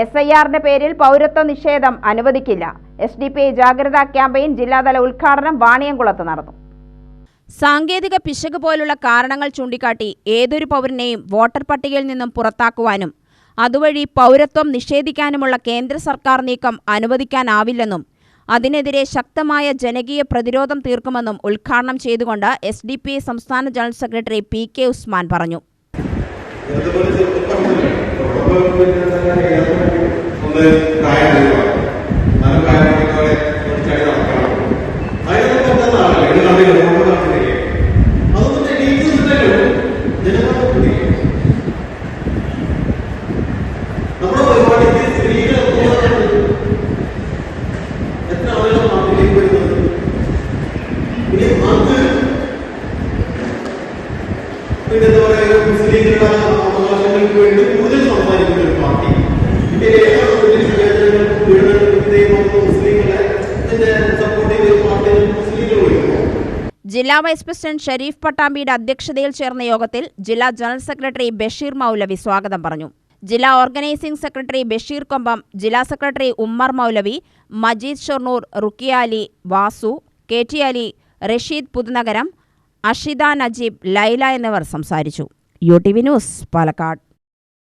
S I ആറിന്റെ പേരിൽ പൗരത്വ നിഷേധം അനുവദിക്കില്ല. എസ് ഡി പി ഐ ജാഗ്രതാ ക്യാമ്പയിൻ ജില്ലാതല ഉദ്ഘാടനം വാണിയംകുളത്ത് നടന്നു. സാങ്കേതിക പിശക് പോലുള്ള കാരണങ്ങൾ ചൂണ്ടിക്കാട്ടി ഏതൊരു പൗരനെയും വോട്ടർ പട്ടികയിൽ നിന്നും പുറത്താക്കുവാനും അതുവഴി പൗരത്വം നിഷേധിക്കാനുമുള്ള കേന്ദ്ര സർക്കാർ നീക്കം അനുവദിക്കാനാവില്ലെന്നും അതിനെതിരെ ശക്തമായ ജനകീയ പ്രതിരോധം തീർക്കുമെന്നും ഉദ്ഘാടനം ചെയ്തുകൊണ്ട് എസ് ഡി പി ഐ സംസ്ഥാന general secretary P K Usman പറഞ്ഞു. പറയുക വേണ്ടി ഒരു പാർട്ടി ജില്ലാ വൈസ് പ്രസിഡന്റ് ഷരീഫ് പട്ടാമ്പിയുടെ അധ്യക്ഷതയിൽ ചേർന്ന യോഗത്തിൽ ജില്ലാ ജനറൽ സെക്രട്ടറി ബഷീർ മൗലവി സ്വാഗതം പറഞ്ഞു. ജില്ലാ ഓർഗനൈസിംഗ് സെക്രട്ടറി ബഷീർ കൊമ്പം ജില്ലാ secretary Ummer Maulavi Majeed Shoranur Rukkiya Ali Vasu K T Ali Rasheed Puthunagaram Ashitha Najeeb Laila എന്നിവർ സംസാരിച്ചു. U T V news Palakkad.